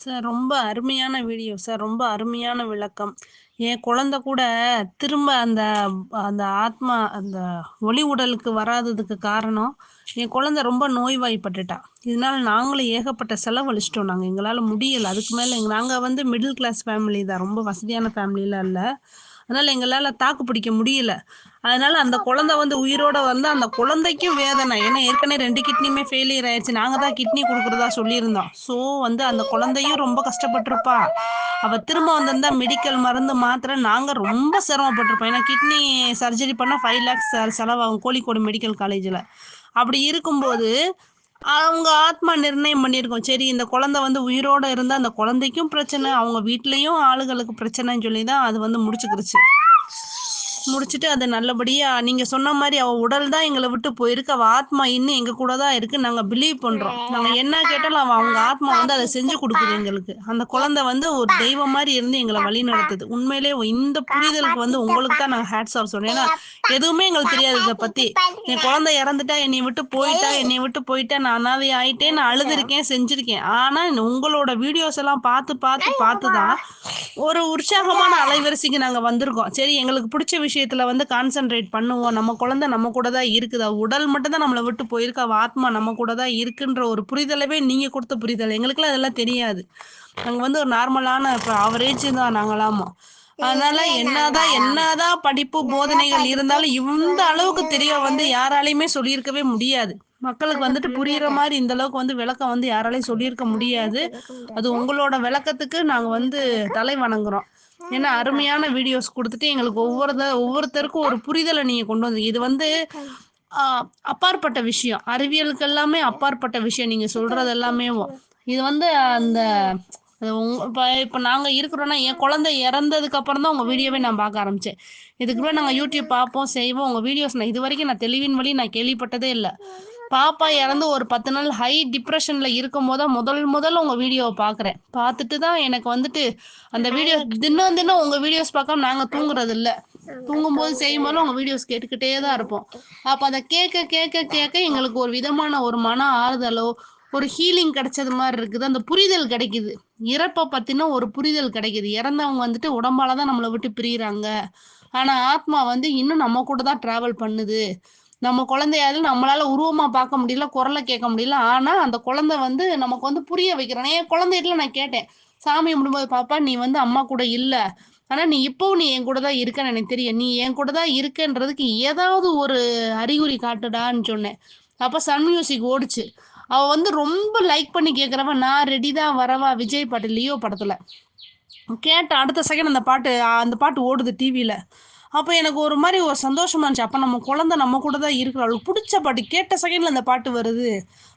Sir ரொம்ப அருமையான video sir. ரொம்ப அருமையான விளக்கம். என் குழந்தை கூட திரும்ப அந்த அந்த ஆத்மா அந்த ஒளி உடலுக்கு வராததுக்கு காரணம், என் குழந்தை ரொம்ப நோய்வாய்ப்பட்டுட்டா. இதனால நாங்களும் ஏகப்பட்ட செலவழிச்சிட்டோம் நாங்க. எங்களால முடியல. அதுக்கு மேல நாங்க வந்து மிடில் கிளாஸ் ஃபேமிலி தான். ரொம்ப வசதியான ஃபேமிலிலாம் இல்ல. அதனால எங்களால தாக்கு பிடிக்க முடியல. அதனால அந்த குழந்தை வந்து உயிரோட வந்து அந்த குழந்தைக்கும் வேதனை. ஏன்னா ஏற்கனவே ரெண்டு கிட்னியுமே ஃபெயிலியர் ஆயிடுச்சு நாங்க தான் கிட்னி கொடுக்குறதா சொல்லியிருந்தோம். ஸோ வந்து அந்த குழந்தையும் ரொம்ப கஷ்டப்பட்டிருப்பா அவ திரும்ப வந்திருந்தா மெடிக்கல் மருந்து, மாத்திரை நாங்க ரொம்ப சிரமப்பட்டிருப்போம் ஏன்னா கிட்னி சர்ஜரி பண்ணா ஃபைவ் லேக்ஸ் செலவாகும் கோழிக்கோடு மெடிக்கல் காலேஜ்ல. அப்படி இருக்கும்போது அவங்க ஆத்மா நிர்ணயம் பண்ணியிருக்கோம் சரி இந்த குழந்தை வந்து உயிரோட இருந்தா அந்த குழந்தைக்கும் பிரச்சனை, அவங்க வீட்லயும் ஆளுகளுக்கு பிரச்சனைன்னு சொல்லி தான் அது வந்து முடிச்சுக்கிருச்சு. முடிச்சுட்டு அது நல்லபடியா நீங்க சொன்ன மாதிரி அவ உடல் தான் எங்களை விட்டு போயிருக்கு. அவ ஆத்மா இன்னும் எங்க கூட தான் இருக்கு. நாங்க பிலீவ் பண்றோம். நாங்க என்ன கேட்டாலும் அவ அவங்க ஆத்மா வந்து அதை செஞ்சு கொடுக்குது எங்களுக்கு. அந்த குழந்தை வந்து ஒரு தெய்வம் மாதிரி இருந்து எங்களை வழி நடத்துது உண்மையிலேயே இந்த புரிதலுக்கு வந்து உங்களுக்கு தான் நாங்க ஹேட்ஸ் ஆஃப் சொன்னோம் ஏன்னா எதுவுமே எங்களுக்கு தெரியாது இதை பத்தி. என் குழந்தை இறந்துட்டா, என்னை விட்டு போயிட்டா, என்னை விட்டு போயிட்டா, நான் அனாதை ஆயிட்டேன், நான் அழுதுருக்கேன், செஞ்சிருக்கேன். ஆனா உங்களோட வீடியோஸ் எல்லாம் பார்த்து பார்த்து பார்த்து தான் ஒரு உற்சாகமான அலைவரிசைக்கு நாங்க வந்திருக்கோம். சரி எங்களுக்கு பிடிச்ச விஷயம் விஷயத்துல வந்து கான்சன்ட்ரேட் பண்ணுவோம். நம்ம குழந்தை நம்ம கூட தான் இருக்குது. உடல் மட்டும் தான் நம்மள விட்டு போயிருக்கு. ஆத்மா நம்ம கூட தான் இருக்குன்ற ஒரு புரிதலவே நீங்க குடுத்த புரிதல். எங்களுக்கெல்லாம் அதெல்லாம் தெரியாது. நாங்க வந்து ஒரு நார்மலான இப்ப அவரேஜ் தான் நாங்கலாமும். அதனால என்னதான் என்னதான் படிப்பு, போதனைகள் இருந்தாலும் இந்த அளவுக்கு தெரிய வந்து யாராலயுமே சொல்லியிருக்கவே முடியாது. மக்களுக்கு வந்துட்டு புரியிற மாரி இந்த அளவுக்கு வந்து விளக்கம் வந்து யாராலயும் சொல்லியிருக்க முடியாது. அது உங்களோட விளக்கத்துக்கு நாங்க வந்து தலை வணங்குறோம். ஏன்னா அருமையான வீடியோஸ் கொடுத்துட்டு எங்களுக்கு ஒவ்வொரு ஒவ்வொருத்தருக்கும் ஒரு புரிதலை நீங்க கொண்டு வந்து இது வந்து அப்பாற்பட்ட விஷயம். அறிவியலுக்கு எல்லாமே அப்பாற்பட்ட விஷயம் நீங்க சொல்றது எல்லாமேவும். இது வந்து அந்த இப்ப இப்ப நாங்க இருக்கிறோம்னா என் குழந்தை இறந்ததுக்கு அப்புறம் தான் உங்க வீடியோவே நான் பார்க்க ஆரம்பிச்சேன். இதுக்கு நாங்கள் நாங்க யூடியூப் பார்ப்போம், செய்வோம். உங்க வீடியோஸ் நான் இது வரைக்கும் நான் தெளிவின் வழி நான் கேள்விப்பட்டதே இல்லை பாப்பா இறந்து ஒரு 10 நாள் ஹை டிப்ரஷன்ல இருக்கும்போது தான் முதல் முதல்ல உங்க வீடியோவ பார்க்குறேன். பார்த்துட்டு தான் எனக்கு வந்துட்டு அந்த வீடியோ தினம் தினம் உங்க வீடியோஸ் பார்க்காம நாங்க தூங்குறது இல்ல. தூங்கும்போது செய்யும்போது உங்க வீடியோஸ் கேட்டுக்கிட்டே தான் இருப்போம். அப்ப அத கேட்க கேட்க கேட்க எங்களுக்கு ஒரு விதமான ஒரு மன ஆறுதலோ, ஒரு ஹீலிங் கிடைச்சது மாரி இருக்குது. அந்த புரிதல் கிடைக்குது. இறப்ப பத்தின ஒரு புரிதல் கிடைக்குது. இறந்தவங்க வந்துட்டு உடம்பால தான் நம்மள விட்டு பிரியிறாங்க. ஆனா ஆத்மா வந்து இன்னும் நம்ம கூட தான் டிராவல் பண்ணுது. நம்ம குழந்தையால நம்மளால உருவமா பார்க்க முடியல, குரலை கேட்க முடியல. ஆனா அந்த குழந்தை வந்து நமக்கு வந்து புரிய வைக்கிறான். என் குழந்தைகிட்ட நான் கேட்டேன். சாமி கும்பிடும்போது, "பாப்பா நீ வந்து அம்மா கூட இல்ல. ஆனா நீ இப்பவும் நீ என் கூட தான் இருக்கன்னு எனக்கு தெரியும். நீ என் கூட தான் இருக்கன்றதுக்கு ஏதாவது ஒரு அறிகுறி காட்டுடான்னு" சொன்னேன். அப்ப சன் மியூசிக் ஓடுச்சு. அவ வந்து ரொம்ப லைக் பண்ணி கேட்கிறவ, "நான் ரெடி தான் வரவா" விஜய் பாட்டு லியோ படத்துல. கேட்ட அடுத்த செகண்ட் அந்த பாட்டு அந்த பாட்டு ஓடுது டிவியில அப்போ எனக்கு ஒரு மாதிரி ஒரு சந்தோஷமா இருந்துச்சு. அப்போ நம்ம குழந்தை நம்ம கூட தான் இருக்கிறா. அவளுக்கு பிடிச்ச பாட்டு கேட்ட செகண்ட்ல அந்த பாட்டு வருது.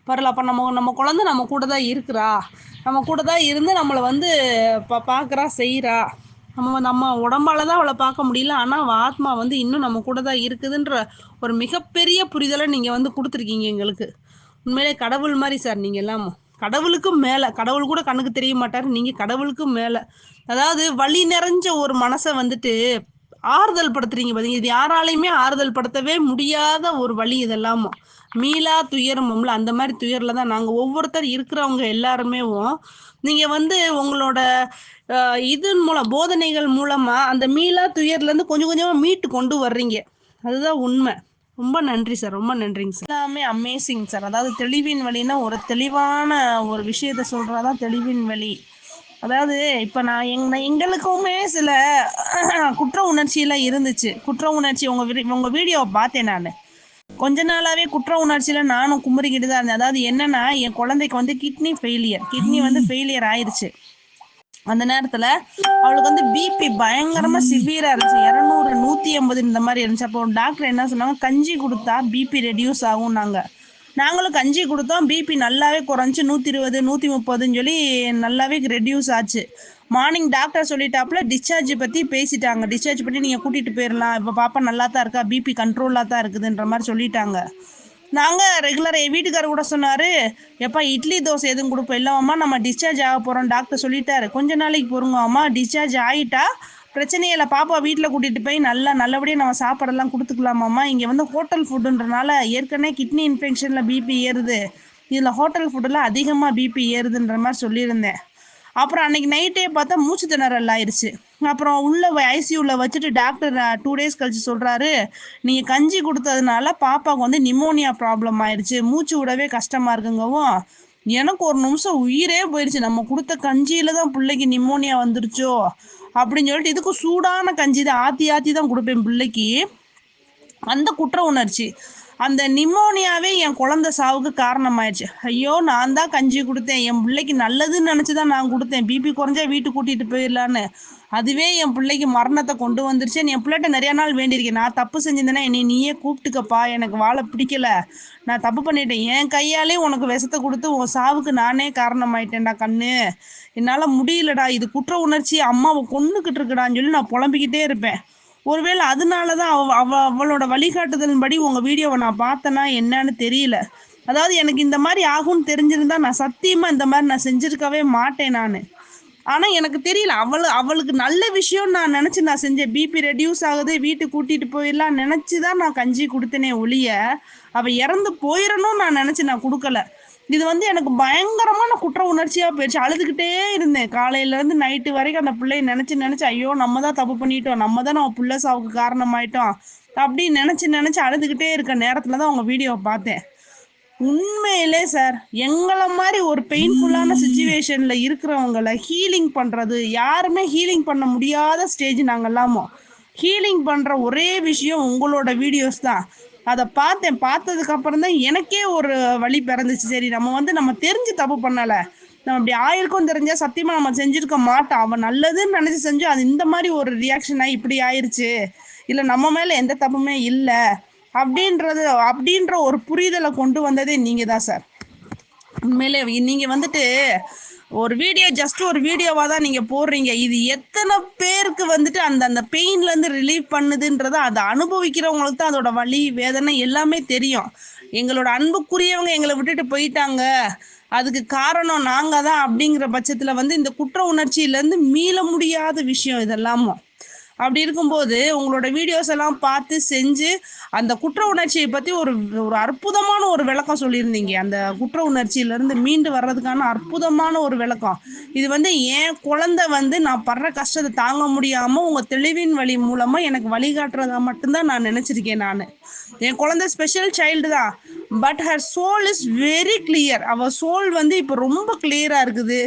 பரவாயில்ல அப்போ நம்ம நம்ம குழந்தை நம்ம கூட தான் இருக்கிறா. நம்ம கூட தான் இருந்து நம்மளை வந்து பா பார்க்குறா, செய்கிறா நம்ம நம்ம உடம்பால தான் அவளை பார்க்க முடியல. ஆனால் அவள் ஆத்மா வந்து இன்னும் நம்ம கூட தான் இருக்குதுன்ற ஒரு மிகப்பெரிய புரிதலை நீங்கள் வந்து கொடுத்துருக்கீங்க எங்களுக்கு. உண்மையிலே கடவுள் மாதிரி சார் நீங்கள் எல்லாம். கடவுளுக்கும் மேலே கடவுள் கூட கண்ணுக்கு தெரிய மாட்டார் நீங்கள் கடவுளுக்கும் மேலே அதாவது வழி நிறைஞ்ச ஒரு மனசை வந்துட்டு ஆறுதல் படுத்துறீங்க பாத்தீங்க. இது யாராலையுமே ஆறுதல் படுத்தவே முடியாத ஒரு வழி இதெல்லாமும். மீளா துயரமும்ல அந்த மாதிரி துயர்ல தான் நாங்க ஒவ்வொருத்தர் இருக்கிறவங்க எல்லாருமேவும், நீங்க வந்து உங்களோட இதன் மூலம் போதனைகள் மூலமா அந்த மீளா துயர்லேருந்து கொஞ்சம் கொஞ்சமா மீட்டு கொண்டு வர்றீங்க. அதுதான் உண்மை ரொம்ப நன்றி சார். ரொம்ப நன்றிங்க சார். எல்லாமே அமேசிங் சார். அதாவது தெளிவின் வழின்னா ஒரு தெளிவான ஒரு விஷயத்த சொல்றதா தெளிவின் வழி. அதாவது இப்ப நான் எங் எங்களுக்குமே சில குற்ற உணர்ச்சிலாம் இருந்துச்சு. குற்ற உணர்ச்சி உங்க வி உங்க வீடியோவ பார்த்தேன் நானு. கொஞ்ச நாளாவே குற்ற உணர்ச்சியில நானும் குமுறிக்கிட்டு தான் இருந்தேன். அதாவது என்னன்னா, என் குழந்தைக்கு வந்து கிட்னி ஃபெயிலியர். கிட்னி வந்து ஃபெயிலியர் ஆயிருச்சு. அந்த நேரத்துல அவளுக்கு வந்து பிபி பயங்கரமா சிவியரா இருந்துச்சு. 200, 180 இந்த மாரி இருந்துச்சு. அப்போ டாக்டர் என்ன சொன்னாங்க, கஞ்சி குடுத்தா பிபி ரெட்யூஸ் ஆகும்னாங்க. நாங்களும் கஞ்சி கொடுத்தோம் பிபி நல்லாவே குறஞ்சி நூற்றி இருபது நூற்றி முப்பதுன்னு சொல்லி நல்லாவே ரெடியூஸ் ஆச்சு. மார்னிங் டாக்டர் சொல்லிட்டாப்புல டிஸ்சார்ஜ் பற்றி பேசிட்டாங்க. டிஸ்சார்ஜ் பண்ணி நீங்கள் கூட்டிகிட்டு போயிடலாம் இப்போ பாப்பா நல்லா தான் இருக்கா. பிபி கண்ட்ரோலாக தான் இருக்குதுன்ற மாதிரி சொல்லிட்டாங்க. நாங்கள் ரெகுலரா என் வீட்டுக்காரர் கூட சொன்னார் "எப்பா இட்லி, தோசை எதுவும் கொடுப்போம் "இல்லம்மா நம்ம டிஸ்சார்ஜ் ஆக போகிறோம் டாக்டர் சொல்லிட்டாரு. கொஞ்ச நாளைக்கு பொறுங்க அம்மா. டிஸ்சார்ஜ் ஆகிட்டா பிரச்சனையே இல்ல. பாப்பா வீட்டில் கூட்டிட்டு போய் நல்லா நல்லபடியாக நம்ம சாப்பாடெல்லாம் கொடுத்துக்கலாமாம்மா இங்கே வந்து ஹோட்டல் ஃபுட்டுன்றனால ஏற்கனவே கிட்னி இன்ஃபெக்ஷனில் பிபி ஏறுது. இதில் ஹோட்டல் ஃபுட்டெல்லாம் அதிகமாக பிபி ஏறுதுன்ற மாதிரி சொல்லியிருந்தேன். அப்புறம் அன்னைக்கு நைட்டே பார்த்தா மூச்சு திணறல் ஆயிடுச்சு அப்புறம் உள்ளே ஐசியூவில் வச்சுட்டு டாக்டர் டூ டேஸ் கழிச்சு சொல்கிறாரு நீங்கள் கஞ்சி கொடுத்ததுனால பாப்பாவுக்கு வந்து நிமோனியா ப்ராப்ளம் ஆயிடுச்சு மூச்சு விடவே கஷ்டமாக இருக்குங்கவும் எனக்கு ஒரு நிமிஷம் உயிரே போயிடுச்சு நம்ம கொடுத்த கஞ்சியில் தான் பிள்ளைக்கு நிமோனியா வந்துருச்சோ அப்படின்னு சொல்லிட்டு இதுக்கு சூடான கஞ்சி தான் ஆற்றி ஆற்றி தான் கொடுப்பேன் பிள்ளைக்கு. அந்த குற்ற உணர்ச்சி. அந்த நிமோனியாவே என் குழந்தை சாவுக்கு காரணமாயிடுச்சு ஐயோ நான் தான் கஞ்சி கொடுத்தேன். என் பிள்ளைக்கு நல்லதுன்னு நினச்சி தான் நான் கொடுத்தேன். பிபி குறைஞ்சா வீட்டுக்கு கூட்டிகிட்டு போயிடலான்னு. அதுவே என் பிள்ளைக்கு மரணத்தை கொண்டு வந்துருச்சு. என் பிள்ளைகிட்ட நிறைய நாள் வேண்டியிருக்கேன். நான் தப்பு செஞ்சிருந்தேன்னா என்னை நீயே கூப்பிட்டுக்கப்பா. எனக்கு வாழை பிடிக்கல. நான் தப்பு பண்ணிட்டேன். என் கையாலே உனக்கு விஷத்தை கொடுத்து உன் சாவுக்கு நானே காரணமாயிட்டேன்டா கண்ணு. என்னால் முடியலடா. இது குற்ற உணர்ச்சி. அம்மாவை கொண்டுக்கிட்டு இருக்கடான்னு சொல்லி நான் புலம்பிக்கிட்டே இருப்பேன். ஒருவேளை அதனால தான் அவ அவ அவளோட வழிகாட்டுதலின்படி உங்கள் வீடியோவை நான் பார்த்தேன்னா என்னன்னு தெரியல. அதாவது எனக்கு இந்த மாதிரி ஆகும்னு தெரிஞ்சிருந்தா நான் சத்தியமாக இந்த மாதிரி நான் செஞ்சுருக்கவே மாட்டேன் நான். ஆனால் எனக்கு தெரியல. அவளு அவளுக்கு நல்ல விஷயம் நான் நினச்சி நான் செஞ்சேன் பிபி ரெடியூஸ் ஆகுது வீட்டுக்கு கூட்டிகிட்டு போயிடலாம் நினச்சி தான் நான் கஞ்சி கொடுத்தனே ஒழிய அவள் இறந்து போயிடணும் நான் நினச்சி நான் கொடுக்கல. இது வந்து எனக்கு பயங்கரமான குற்ற உணர்ச்சியாக போயிடுச்சு. அழுதுகிட்டே இருந்தேன். காலையிலேருந்து நைட்டு வரைக்கும் அந்த பிள்ளைய நினச்சி நினச்சி ஐயோ நம்ம தான் தப்பு பண்ணிட்டோம். நம்ம தான் நம்ம பிள்ளை சாவுக்கு காரணமாயிட்டோம். அப்படின்னு நினச்சி நினச்சி அழுதுகிட்டே இருக்க நேரத்தில் தான் அவங்க வீடியோவை பார்த்தேன். உண்மையிலே சார் எங்களை மாதிரி ஒரு பெயின்ஃபுல்லான சுச்சுவேஷனில் இருக்கிறவங்கள ஹீலிங் பண்ணுறது யாருமே ஹீலிங் பண்ண முடியாத ஸ்டேஜ் நாங்கள்லாமோ ஹீலிங் பண்ணுற ஒரே விஷயம் உங்களோட வீடியோஸ் தான். அதை பார்த்தேன் பார்த்ததுக்கு அப்புறம் தான் எனக்கே ஒரு வழி பிறந்துச்சு. சரி நம்ம வந்து நம்ம தெரிஞ்சு தப்பு பண்ணலை. நம்ம அப்படி ஆயிருக்கும் தெரிஞ்சா சத்தியமா நம்ம செஞ்சிருக்க மாட்டோம். அவன் நல்லதுன்னு நினைச்சு செஞ்சோம் அது இந்த மாதிரி ஒரு ரியாக்ஷன் ஆகி இப்படி ஆயிருச்சு. இல்லை நம்ம மேல எந்த தப்புமே இல்லை. அப்படின்றது அப்படின்ற ஒரு புரிதலை கொண்டு வந்ததே நீங்கள் தான் சார். உண்மையிலே நீங்கள் வந்துட்டு ஒரு வீடியோ ஜஸ்ட் ஒரு வீடியோவாக தான் நீங்கள் போடுறீங்க. இது எத்தனை பேருக்கு வந்துட்டு அந்த அந்த பெயின்லேருந்து ரிலீவ் பண்ணுதுன்றத அதை அனுபவிக்கிறவங்களுக்கு தான் அதோட வலி வேதனை எல்லாமே தெரியும். எங்களோட அன்புக்குரியவங்க எங்களை விட்டுட்டு போயிட்டாங்க. அதுக்கு காரணம் நாங்கள் தான் அப்படிங்கிற பட்சத்தில் வந்து இந்த குற்ற உணர்ச்சியிலேருந்து மீள முடியாத விஷயம் இதெல்லாமும். அப்படி இருக்கும்போது உங்களோட வீடியோஸ் எல்லாம் பார்த்து செஞ்சு அந்த குற்ற உணர்ச்சியை பற்றி ஒரு ஒரு அற்புதமான ஒரு விளக்கம் சொல்லியிருந்தீங்க. அந்த குற்ற உணர்ச்சியிலேருந்து மீண்டு வர்றதுக்கான அற்புதமான ஒரு விளக்கம். இது வந்து என் குழந்தை வந்து நான் படுற கஷ்டத்தை தாங்க முடியாமல் உங்கள் தெளிவின் வழி மூலமாக எனக்கு வழிகாட்டுறதா மட்டும்தான் நான் நினச்சிருக்கேன் நான். என் குழந்தை ஸ்பெஷல் சைல்டு தான். But her soul is very clear அவள் சோல் வந்து இப்போ ரொம்ப கிளியராக இருக்குது.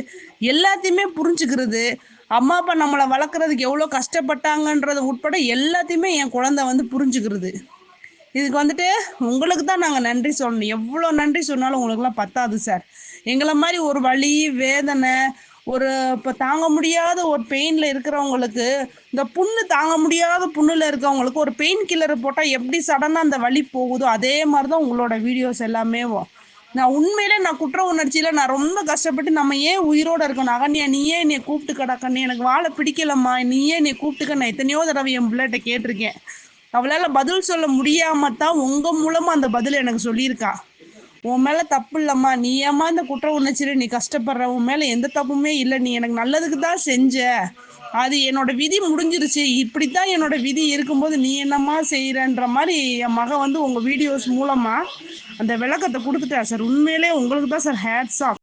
எல்லாத்தையுமே புரிஞ்சுக்கிறது. அம்மா அப்பா நம்மளை வளர்க்குறதுக்கு எவ்வளோ கஷ்டப்பட்டாங்கன்றது உட்பட எல்லாத்தையுமே என் குழந்தை வந்து புரிஞ்சுக்கிறது. இதுக்கு வந்துட்டு உங்களுக்கு தான் நாங்கள் நன்றி சொல்லணும். எவ்வளோ நன்றி சொன்னாலும் உங்களுக்குலாம் பத்தாது சார். எங்களை மாதிரி ஒரு வழி வேதனை ஒரு இப்போ தாங்க முடியாத ஒரு பெயினில் இருக்கிறவங்களுக்கு இந்த புண்ணு தாங்க முடியாத புண்ணில் இருக்கிறவங்களுக்கு ஒரு பெயின் கில்லர் போட்டால் எப்படி சடனாக அந்த வலி போகுதோ அதே மாதிரி தான் உங்களோட வீடியோஸ் எல்லாமே நான் உண்மையிலே நான் குற்ற உணர்ச்சியில நான் ரொம்ப கஷ்டப்பட்டு நம்ம ஏன் உயிரோட இருக்கணும்? அகன்யா நீ ஏன் என்னை கூப்பிட்டு கிடக்கண்ணே எனக்கு வாழை பிடிக்கலம்மா. நீ ஏன் என்னை கூப்பிட்டுக்க நான் எத்தனையோ தடவை என் பிள்ளைகிட்ட கேட்டிருக்கேன். அவளால் பதில் சொல்ல முடியாம தான் உங்க மூலமா அந்த பதில் எனக்கு சொல்லியிருக்கா. உன் மேல தப்பு இல்லம்மா. நீ ஏமா இந்த குற்ற உணர்ச்சியில நீ கஷ்டப்படுற? உன் மேல எந்த தப்புமே இல்லை. நீ எனக்கு நல்லதுக்கு தான் செஞ்ச. அது என்னோட விதி முடிஞ்சிருச்சு. இப்படித்தான் என்னோட விதி இருக்கும்போது நீ என்னம்மா செய்யறன்ற மாதிரி என் மகன் வந்து உங்க வீடியோஸ் மூலமா அந்த விளக்கத்தை கொடுத்துட்டா சார். உண்மையிலே உங்களுக்கு தான் சார் ஹேட்ஸ் ஆஃப்